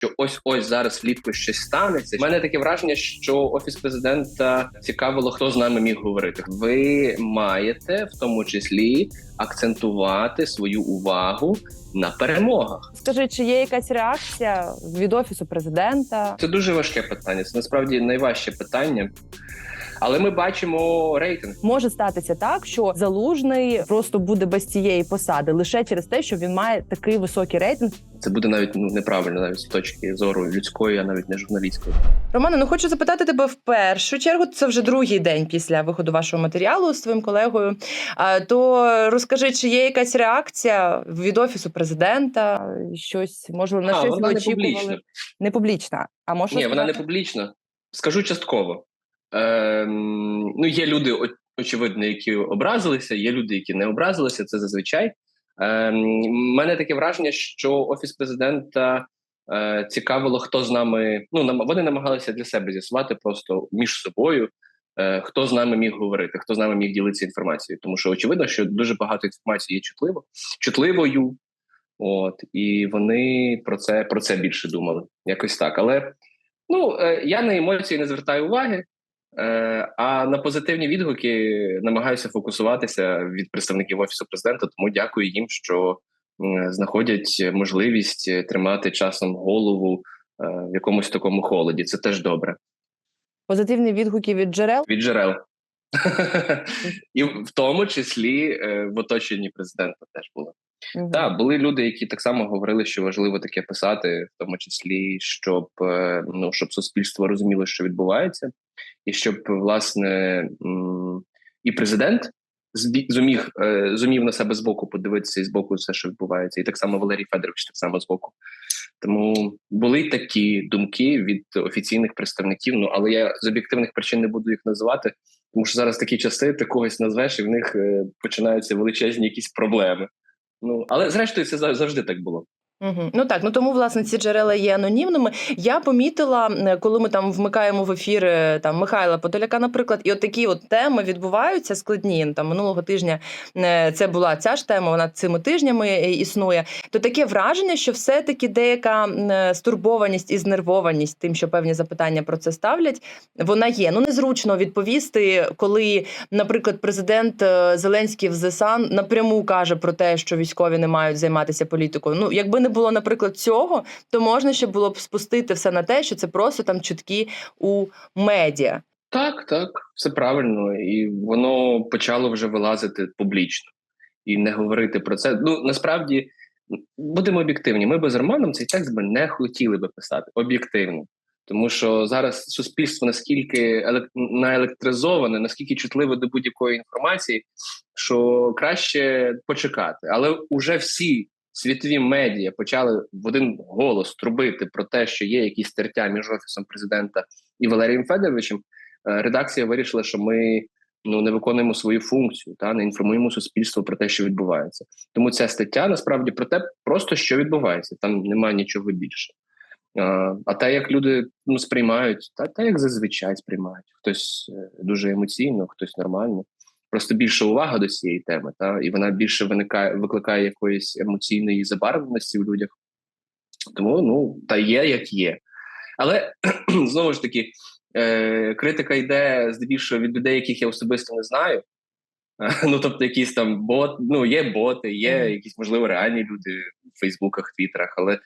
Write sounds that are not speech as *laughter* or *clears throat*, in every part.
що ось ось зараз влітку щось станеться. У мене таке враження, що офіс президента цікавило, хто з нами міг говорити. Ви маєте в тому числі акцентувати свою увагу на перемогах. Скажи, чи є якась реакція від офісу президента? Це дуже важке питання. Це насправді найважче питання. Але ми бачимо рейтинг. Може статися так, що залужний просто буде без цієї посади лише через те, що він має такий високий рейтинг. Це буде навіть ну неправильно, навіть з точки зору людської, а навіть не журналістської. Романе, ну хочу запитати тебе в першу чергу. Це вже другий день після виходу вашого матеріалу з твоїм колегою. А, то розкажи, чи є якась реакція від офісу президента? Щось можливо на А, щось вона не очікували? публічна. Не публічна. А може Ні, вона не публічна. Скажу частково. Ем, ну, є люди, очевидно, які образилися, є люди, які не образилися. Це зазвичай. Ем, мене таке враження, що офіс президента е, цікавило, хто з нами. Ну, вони намагалися для себе з'ясувати просто між собою, е, хто з нами міг говорити, хто з нами міг ділитися інформацією. Тому що очевидно, що дуже багато інформації є чутливо, чутливою. От і вони про це про це більше думали. Якось так. Але ну е, я на емоції не звертаю уваги, е, а на позитивні відгуки намагаюся фокусуватися від представників офісу президента. Тому дякую їм, що знаходять можливість тримати часом голову е, в якомусь такому холоді. Це теж добре. позитивні відгуки від джерел. Від джерел. *laughs* І в тому числі е, в оточенні президента теж було. Мгм. Так, були люди, які так само говорили, що важливо таке писати, в тому числі, щоб е, ну щоб суспільство розуміло, що відбувається, і щоб власне і президент зуміг е, зумів на себе збоку подивитися і збоку все, що відбувається, і так само Валерій Федорович, так само збоку. Тому були такі думки від офіційних представників. Ну але я з об'єктивних причин не буду їх називати, тому що зараз такі часи ти когось назвеш, і в них е, починаються величезні якісь проблеми. Ну але зрештою, це завжди так було. Угу. Ну так, ну тому власне ці джерела є анонімними. Я помітила, е, коли ми там вмикаємо в ефір е, там Михайла Подоляка, наприклад, і от такі от теми відбуваються складні. Там минулого тижня е, це була ця ж тема, вона цими тижнями е, існує. То таке враження, що все-таки деяка е, стурбованість і знервованість тим, що певні запитання про це ставлять, вона є. Ну незручно відповісти, коли, наприклад, президент е, Зеленський в ЗСАН напряму каже про те, що військові не мають займатися політикою. Ну, якби не було, наприклад, цього, то можна ще було б спустити все на те, що це просто там чутки у медіа. Так, так, все правильно, і воно почало вже вилазити публічно і не говорити про це. Ну насправді будемо об'єктивні. Ми би з Романом цей текст би не хотіли би писати об'єктивно. Тому що зараз суспільство наскільки елек... наелектризоване, наскільки чутливе до будь-якої інформації, що краще почекати. Але уже всі світові медіа почали в один голос трубити про те, що є якісь тертя між офісом президента і Валерієм Федоровичем. Е, Редакція вирішила, що ми ну не виконуємо свою функцію та не інформуємо суспільство про те, що відбувається. Тому ця стаття насправді про те, просто що відбувається. Там немає нічого більше. А, а те, як люди ну, сприймають, та, та як зазвичай сприймають. Хтось е, дуже емоційно, хтось нормально. Просто більше увага до цієї теми, та і вона більше виникає, викликає якоїсь емоційної забарвленості в людях. Тому ну та є як є. Але *clears throat* знову ж таки, е, критика йде здебільшого від людей, яких я особисто не знаю. *laughs* Ну, тобто, якісь там бот, ну є боти, є якісь можливо реальні люди в Фейсбуках, Твіттерах, але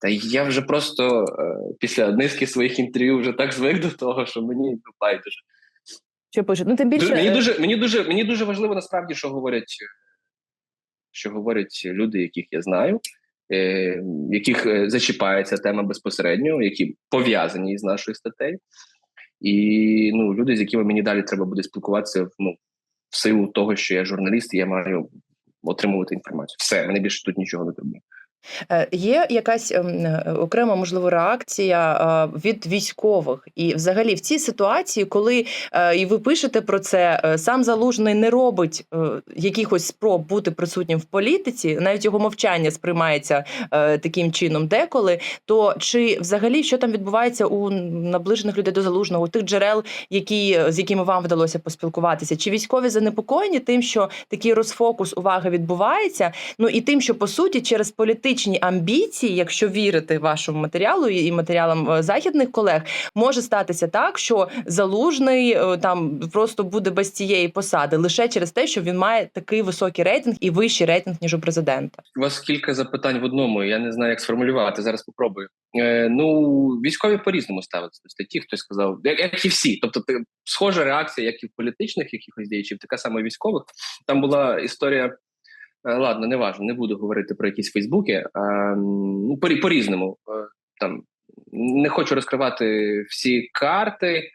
та я вже просто е, після низки своїх інтерв'ю вже так звик до того, що мені ну, байдуже. Що пишуть? Ну тим більше мені е, дуже мені дуже мені дуже важливо насправді, що говорять, що говорять люди, яких я знаю, е, яких е, зачіпає ця тема безпосередньо, які пов'язані з нашою статтею, і ну люди, з якими мені далі треба буде спілкуватися ну, в силу того, що я журналіст, і я маю отримувати інформацію. Все, мене більше тут нічого не турбує. Е, Є якась ем, е, окрема можливо реакція е, від військових, і взагалі в цій ситуації, коли і ви пишете про це, сам залужний не робить якихось спроб бути присутнім в політиці, навіть його мовчання сприймається таким чином деколи. То чи взагалі що там відбувається у наближених людей до залужного, у тих джерел, які з якими вам вдалося поспілкуватися? Чи військові занепокоєні тим, що такий розфокус уваги відбувається? Ну і тим, що по суті через політичні політичні амбіції, якщо вірити вашому матеріалу і матеріалам е, західних колег, може статися так, що залужний е, там просто буде без цієї посади лише через те, що він має такий високий рейтинг і вищий рейтинг ніж у президента. У вас кілька запитань в одному. Я не знаю, як сформулювати. Зараз попробую. Е, ну, військові по-різному ставляться до статті. Хтось сказав, як, як і всі. Тобто, схожа реакція, як і в політичних якихось діячів, така сама військових. Там була історія. Е, Ладно, не важно, не буду говорити про якісь Фейсбуки. Ну, по, різному. Там не хочу розкривати всі карти.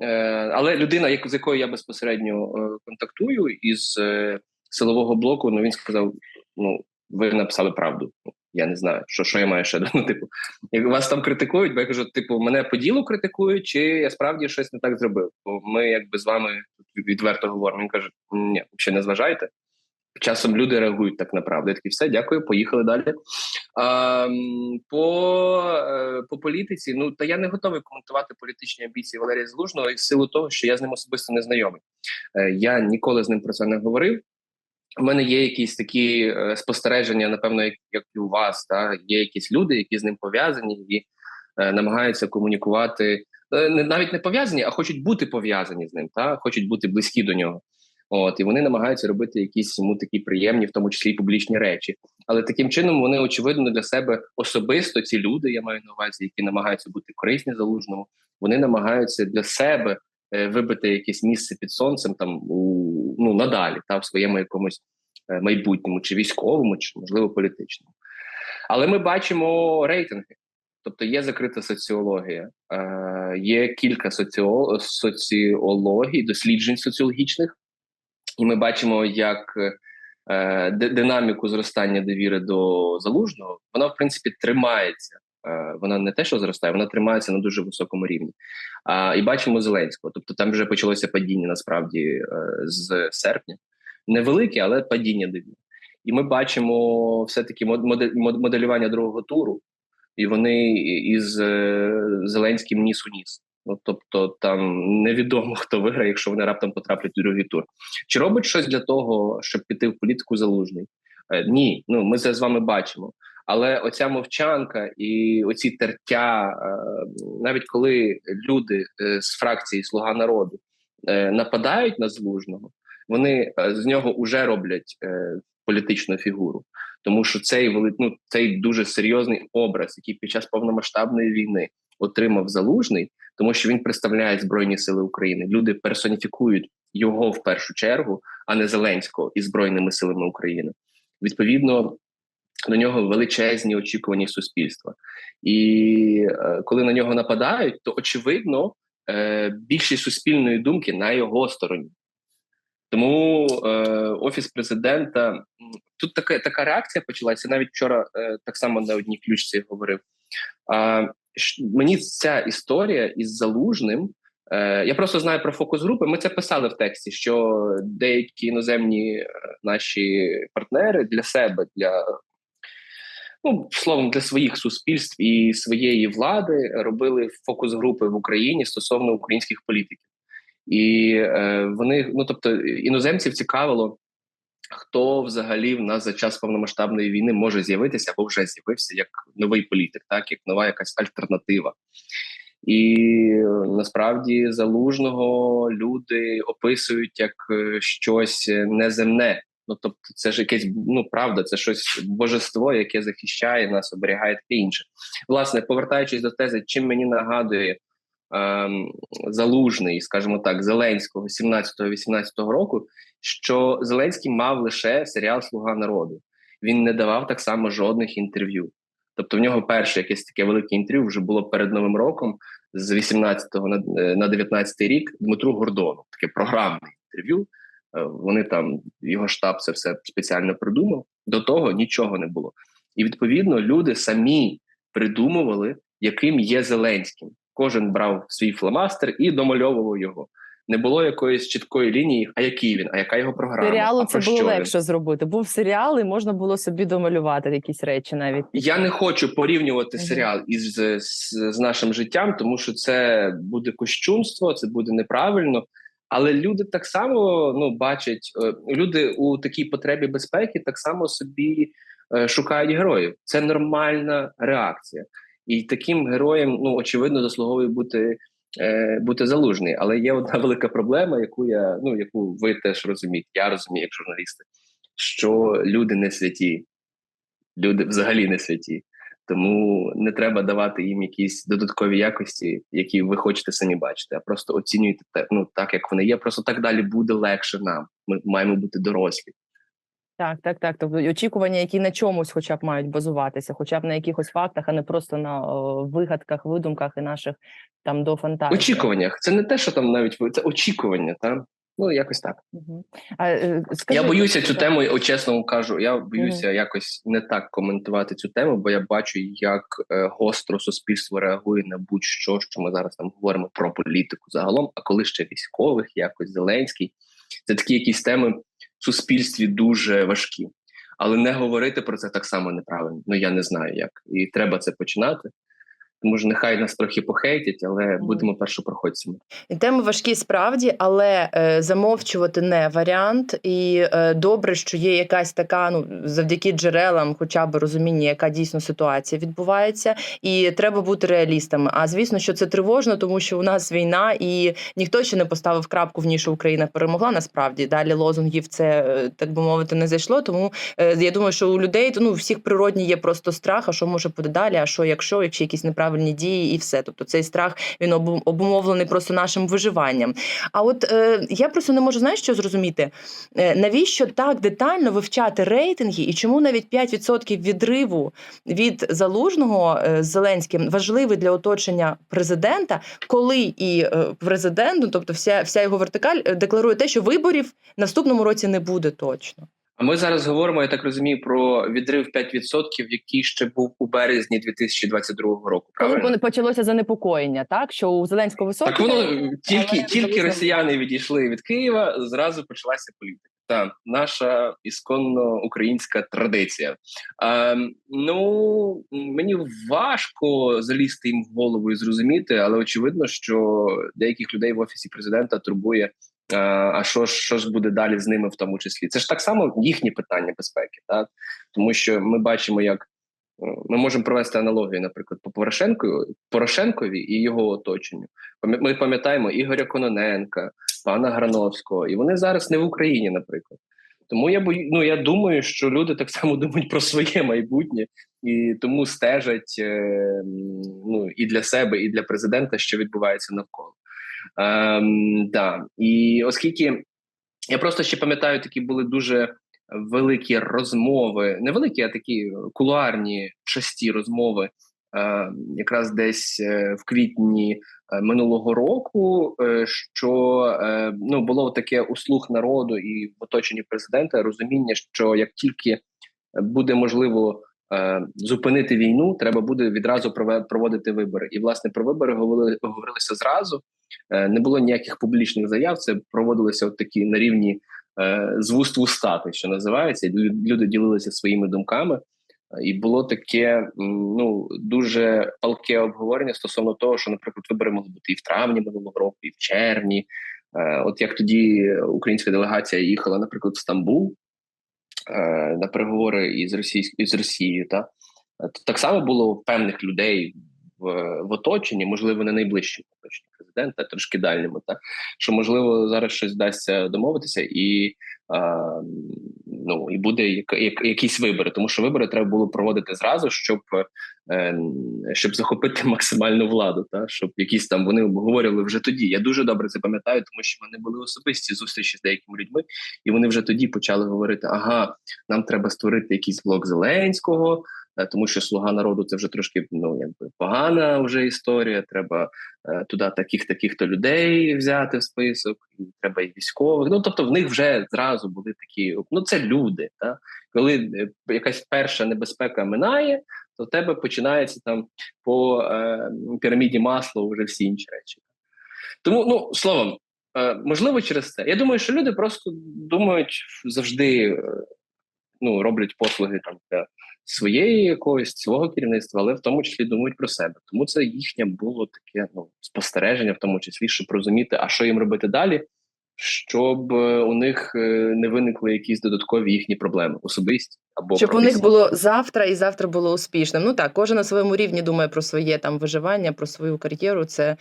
Е, але людина, з якою я безпосередньо е, контактую із е, силового блоку, ну він сказав: ну, ви написали правду. Я не знаю, що що я маю ще *laughs* ну, типу, як вас там критикують, бо я кажу, типу, мене по ділу критикують, чи я справді щось не так зробив? Бо ми якби з вами відверто говоримо. Він каже: ні, ще не зважайте. Часом люди реагують так на правду. Я все, дякую, поїхали далі. А, по, е, по політиці, ну та я не готовий коментувати політичні амбіції Валерія Залужного із силу того, що я з ним особисто не знайомий. Е, Я ніколи з ним про це не говорив. У мене є якісь такі е, спостереження, напевно, як, як і у вас. Та є якісь люди, які з ним пов'язані і е, намагаються комунікувати. навіть не пов'язані, а хочуть бути пов'язані з ним, та хочуть бути близькі до нього. От і вони намагаються робити якісь йому такі приємні, в тому числі і публічні речі. Але таким чином вони очевидно для себе особисто ці люди, я маю на увазі, які намагаються бути корисні залужному. Вони намагаються для себе е, вибити якесь місце під сонцем там у ну надалі, та в своєму якомусь е, майбутньому, чи військовому, чи можливо політичному. Але ми бачимо рейтинги. Тобто є закрита соціологія, е, є кілька соціо- соціологій, досліджень соціологічних, і ми бачимо, як е, динаміку зростання довіри до залужного, вона в принципі тримається. Е, вона не те, що зростає, вона тримається на дуже високому рівні. А, і бачимо Зеленського. Тобто там вже почалося падіння насправді е, з серпня. Невелике, але падіння довіри. І ми бачимо все-таки мод- моделювання другого туру, і вони із е, Зеленським ніс у ніс. Ну тобто там невідомо хто виграє, якщо вони раптом потраплять у другий тур. Чи робить щось для того, щоб піти в політику залужний? Е, ні, ну ми це з вами бачимо. Але оця мовчанка і оці тертя, е, навіть коли люди е, з фракції Слуга народу е, нападають на залужного, вони е, з нього вже роблять е, політичну фігуру, тому що цей ну, цей дуже серйозний образ, який під час повномасштабної війни отримав залужний, тому що він представляє збройні сили України. Люди персоніфікують його в першу чергу, а не Зеленського із збройними силами України. Відповідно. До нього величезні очікування суспільства, і е, коли на нього нападають, то очевидно е, більшість суспільної думки на його стороні. Тому е, офіс президента тут така така реакція почалася. Навіть вчора е, так само на одній ключці говорив. А, мені ця історія із залужним. Е, я просто знаю про фокус групи. Ми це писали в тексті, що деякі іноземні е, наші партнери для себе, для ну словом для своїх суспільств і своєї влади робили фокус групи в Україні стосовно українських політиків, і е, вони ну тобто іноземців цікавило. Хто взагалі в нас за час повномасштабної війни може з'явитися або вже з'явився як новий політик, так як нова якась альтернатива, і насправді залужного люди описують як е, щось неземне. Ну тобто, це ж якесь ну правда, це щось божество, яке захищає нас, оберігає таке інше. Власне, повертаючись до тези, чим мені нагадує залужний, скажімо так, Зеленського 17-18 року, що Зеленський мав лише серіал Слуга народу. Він не давав так само жодних інтерв'ю. Тобто, в нього перше якесь таке велике інтерв'ю вже було перед новим роком з 18 на, е, на 19 рік Дмитру Гордону, таке програмне інтерв'ю. Е, Вони там його штаб це все спеціально придумав. До того нічого не було. І відповідно люди самі придумували, яким є Зеленським. Кожен брав свій фломастер і домальовував його. Не було якоїсь чіткої лінії, а який він, а яка його програма. Серіалу а це було він? легше зробити. Був серіал, і можна було собі домалювати якісь речі навіть. Я не хочу порівнювати Мгм. серіал із з, з нашим життям, тому що це буде кощунство, це буде неправильно. Але люди так само ну бачать, е, люди у такій потребі безпеки так само собі е, шукають героїв. Це нормальна реакція. І таким героєм, ну очевидно, заслуговує бути, е, бути залужний. Але є одна *laughs* велика проблема, яку я ну яку ви теж розумієте, я розумію як журналісти, що люди не святі, люди взагалі не святі. Тому не треба давати їм якісь додаткові якості, які ви хочете самі бачити, а просто оцінюйте те, ну так, як вони є. Просто так далі буде легше нам. Ми маємо бути дорослі. Так, так, так. Тобто очікування, які на чомусь, хоча б мають базуватися, хоча б на якихось фактах, а не просто на о, вигадках, видумках і наших там до фантазії. Очікуваннях. Це не те, що там навіть це очікування, та ну якось так. Мгм. А, е, скажи, я боюся будь цю тему, о, чесно кажу. Я боюся якось не так коментувати цю тему, бо я бачу, як е, гостро суспільство реагує на будь-що, що ми зараз там говоримо про політику загалом. А коли ще військових, якось Зеленський, це такі якісь теми суспільстві дуже важкі. Але не говорити про це так само неправильно. Ну я не знаю як. І треба це починати. Ж нехай нас трохи похейтять, але будемо першопроходцями. Теми важкі справді, але е, замовчувати не варіант. І е, добре, що є якась така, ну завдяки джерелам, хоча б розуміння, яка дійсно ситуація відбувається, і треба бути реалістами. А звісно, що це тривожно, тому що у нас війна, і ніхто ще не поставив крапку в ній, що Україна перемогла. Насправді далі лозунгів це е, так би мовити не зайшло. Тому е, я думаю, що у людей ну всіх природні є просто страх, а що може бути далі, а що якщо, якщо якісь неправильні дії, і все. Тобто цей страх він обумовлений просто нашим виживанням. А от е, я просто не можу знаєш, що зрозуміти, е, навіщо так детально вивчати рейтинги, і чому навіть 5% відриву від залужного е, з Зеленським важливий для оточення президента, коли і е, президент, тобто вся, вся його вертикаль е, декларує те, що виборів наступному році не буде точно. А ми зараз говоримо, я так розумію, про відрив 5%, який ще був у березні 2022 року. Коли Правильно? пон- почалося занепокоєння, так що у Зеленського високі Так воно тільки тільки росіяни відійшли від Києва, зразу почалася політика. Та наша ісконно українська традиція. А, ну мені важко залізти їм в голову і зрозуміти, але очевидно, що деяких людей в офісі президента турбує. А, а що ж що ж буде далі з ними, в тому числі? Це ж так само їхні питання безпеки, так тому що ми бачимо, як е, ми можемо провести аналогію, наприклад, по Порошенку Порошенкові і його оточенню. Ми пам'ятаємо Ігоря Кононенка, пана Грановського, і вони зараз не в Україні, наприклад. Тому я бою, ну я думаю, що люди так само *laughs* думають про своє майбутнє і тому стежать е, ну і для себе, і для президента, що відбувається навколо. Ем, да. І оскільки я просто ще пам'ятаю, такі були дуже великі розмови, не великі, а такі кулуарні часті розмови, е, якраз десь е, в квітні е, минулого року, що ну було таке услуг народу і в оточенні президента розуміння, що як тільки буде можливо зупинити війну, треба буде відразу проводити вибори. І власне про вибори говорили, говорилося зразу. Е, не було ніяких публічних заяв. Це проводилося от такі на рівні е, з вуст в устати, що називається. Лю- Люди ділилися своїми думками. І було таке ну дуже палке обговорення стосовно того, що, наприклад, вибори могли бути і в травні минулого року, і в червні. Е, От як тоді українська делегація їхала, наприклад, в Стамбул на переговори із Російською із Росією, та то так само було певних людей в, оточенні, можливо, не найближчому оточенні президента, трошки дальньому, та що можливо зараз щось вдасться домовитися, і е, ну і буде як, як, якісь вибори, тому що вибори треба було проводити зразу, щоб е, щоб захопити *laughs* максимальну владу, та щоб якісь там вони обговорювали вже тоді. Я дуже добре це пам'ятаю, тому що в мене були особисті зустрічі з деякими людьми, і вони вже тоді почали говорити: ага, нам треба створити якийсь блок Зеленського. Е, Тому що слуга народу це вже трошки ну якби погана вже історія. Треба е, туди таких таких то людей взяти в список, і треба і військових. Ну тобто в них вже зразу були такі. Ну це люди. Та коли е, якась перша небезпека минає, то в тебе починається там по е, піраміді масла вже всі інші речі. Тому, ну словом, можливо, через це. Я думаю, що люди просто думають завжди, ну роблять послуги там для своєї якогось свого керівництва, але в тому числі думають про себе. Тому це їхнє було таке ну спостереження, в тому числі, щоб розуміти, а що їм робити далі. Щоб е, у них е, не виникли якісь додаткові їхні проблеми, особисті або Щоб у них було завтра і завтра було успішним. Ну так, кожен на своєму рівні думає про своє там виживання, про свою кар'єру. Це,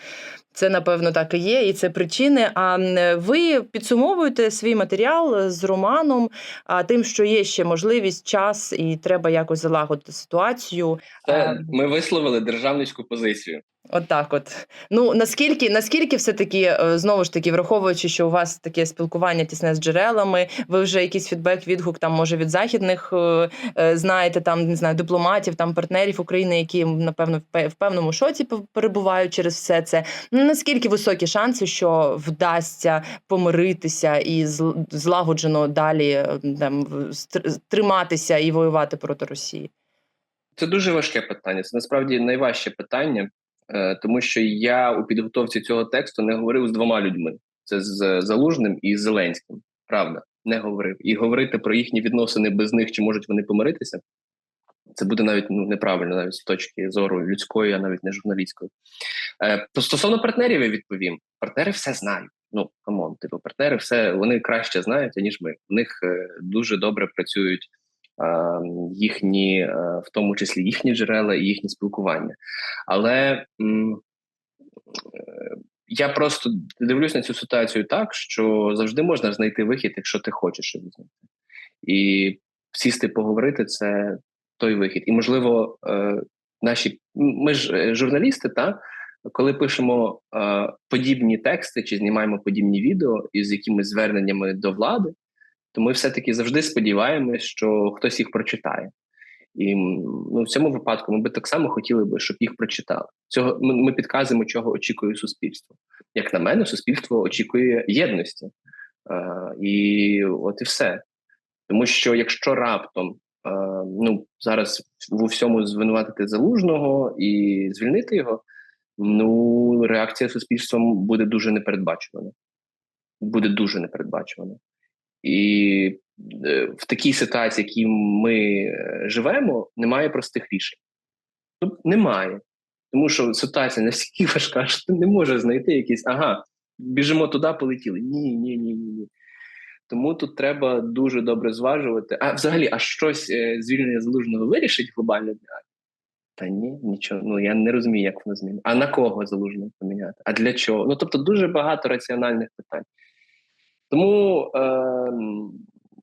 це напевно так і є, і це причини. А ви підсумовуєте свій матеріал з романом, а тим, що є ще можливість, час, і треба якось залагодити ситуацію. Це ми висловили державницьку позицію. От так, от ну наскільки наскільки все таки е, знову ж таки, враховуючи, що у вас таке спілкування тісне з джерелами, ви вже якийсь фідбек, відгук там може від західних е, е, знаєте, там не знаю, дипломатів, там партнерів України, які напевно в певному шоці перебувають через все це. Ну, Наскільки високі шанси, що вдасться помиритися і злагоджено далі там триматися і воювати проти Росії? Це дуже важке питання. Це насправді найважче питання, тому що я у підготовці цього тексту не говорив з двома людьми: це з Залужним і з Зеленським. Правда, не говорив. І говорити про їхні відносини без них, чи можуть вони помиритися, це буде навіть ну, неправильно, навіть з точки зору людської, а навіть не журналістської. Е, стосовно партнерів, я відповім: партнери все знають. Ну камон, типу, партнери все вони краще знають, аніж ми. У них е, дуже добре працюють е, їхні, е, в тому числі їхні джерела і їхні спілкування. Але е, я просто дивлюсь на цю ситуацію так, що завжди можна знайти вихід, якщо ти хочеш його знайти. І сісти поговорити це той вихід. І, можливо, е, наші ми ж е, журналісти, та коли пишемо е, подібні тексти чи знімаємо подібні відео із якимись зверненнями до влади, то ми все-таки завжди сподіваємось, що хтось їх прочитає. І ну, в цьому випадку ми би так само хотіли би, щоб їх прочитали. Цього ми, ми підказуємо, чого очікує суспільство. Як на мене, суспільство очікує єдності. Е, і от і все. Тому що якщо раптом е, ну зараз в усьому звинуватити залужного і звільнити його, ну реакція суспільства буде дуже непередбачувана. Буде дуже непередбачувана. І е, в такій ситуації, в якій ми е, живемо, немає простих рішень. Ну, немає. Тому що ситуація настільки *laughs* важка, що ти не можеш знайти якісь ага, біжимо туди, полетіли. Ні, ні, ні, ні, ні. Тому тут треба дуже добре зважувати. А взагалі, а щось е, звільнення залужного вирішить глобально та ні, нічого. Ну я не розумію, як воно змінить. А на кого залужного поміняти? А для чого? Ну тобто, дуже багато раціональних питань. Тому е,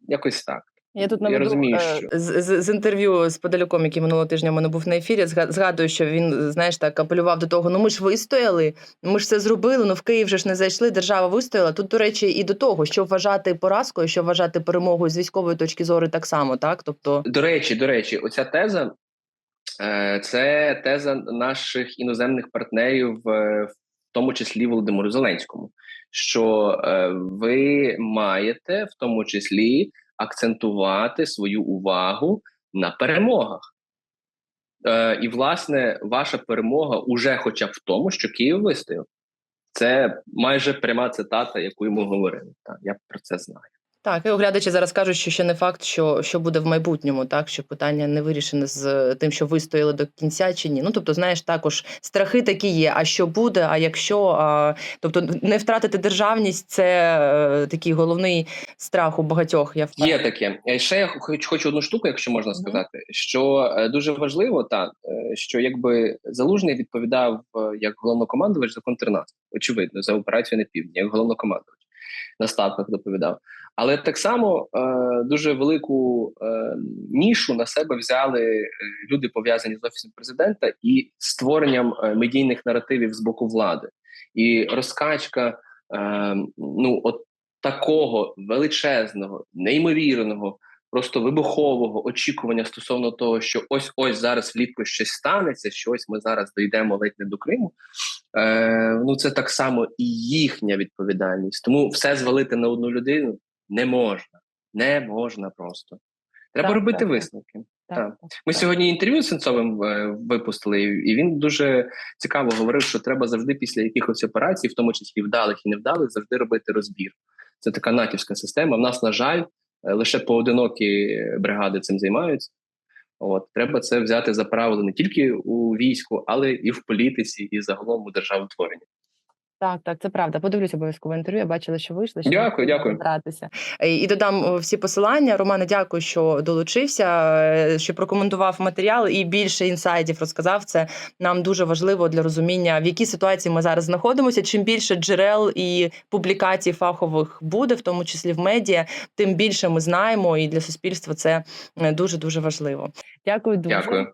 якось так. Я тут Я розумію, е, що з, з, з інтерв'ю з Подоляком, який минулого тижня в мене був на ефірі, зга- згадую, що він знаєш так апелював до того: ну ми ж вистояли, ми ж це зробили. Ну в Київ же ж не зайшли. Держава вистояла. Тут, до речі, і до того, що вважати поразкою, що вважати перемогою з військової точки зору, так само, так тобто. До речі, до речі, оця теза е, це теза наших іноземних партнерів, е, в тому числі Володимиру Зеленському, що е, ви маєте в тому числі акцентувати свою увагу на перемогах. Е, і, власне, ваша перемога уже хоча б в тому, що Київ вистояв. Це майже пряма цитата, яку йому говорили. Так, я про це знаю. Так, і оглядачі зараз кажуть, що ще не факт, що, що буде в майбутньому, так що питання не вирішене з тим, що вистояли до кінця чи ні. Ну тобто, знаєш, також страхи такі є. А що буде? А якщо а, тобто не втратити державність, це е, такий головний страх у багатьох. Я Є таке. Е, Ще я хоч хочу одну штуку, якщо можна сказати, що е, дуже важливо, та е, що якби залужний відповідав е, як головнокомандувач за контрнаступ, очевидно, за операцію на півдні, як головнокомандувач на ставках доповідав. Але так само е, дуже велику е, нішу на себе взяли е, люди, пов'язані з офісом президента і створенням е, медійних наративів з боку влади, і розкачка е, ну от такого величезного, неймовірного, просто вибухового очікування стосовно того, що ось ось зараз влітку щось станеться, що ось ми зараз дійдемо ледь не до Криму. Е, ну це так само і їхня відповідальність. Тому все звалити на одну людину не можна. Не можна просто. Треба Так, робити так, висновки. Так, Так. так, Ми так. сьогодні інтерв'ю з Сенцовим е, випустили, і він дуже цікаво говорив, що треба завжди після якихось операцій, в тому числі вдалих і невдалих, завжди робити розбір. Це така натівська система. В нас, на жаль, е, лише поодинокі бригади цим займаються. От треба це взяти за правило не тільки у війську, але і в політиці, і загалом у державотворенні. Так, так, це правда. Подивлюсь обов'язково інтерв'ю. Я бачила, що вийшли. щоб Дякую, дякую. розбиратися. Е, І додам всі посилання. Романе, дякую, що долучився, е, що прокоментував матеріал і більше інсайдів розказав. Це нам дуже важливо для розуміння, в якій ситуації ми зараз знаходимося. Чим більше джерел і публікацій фахових буде, в тому числі в медіа, тим більше ми знаємо, і для суспільства це дуже дуже важливо. Дякую дуже. Дякую.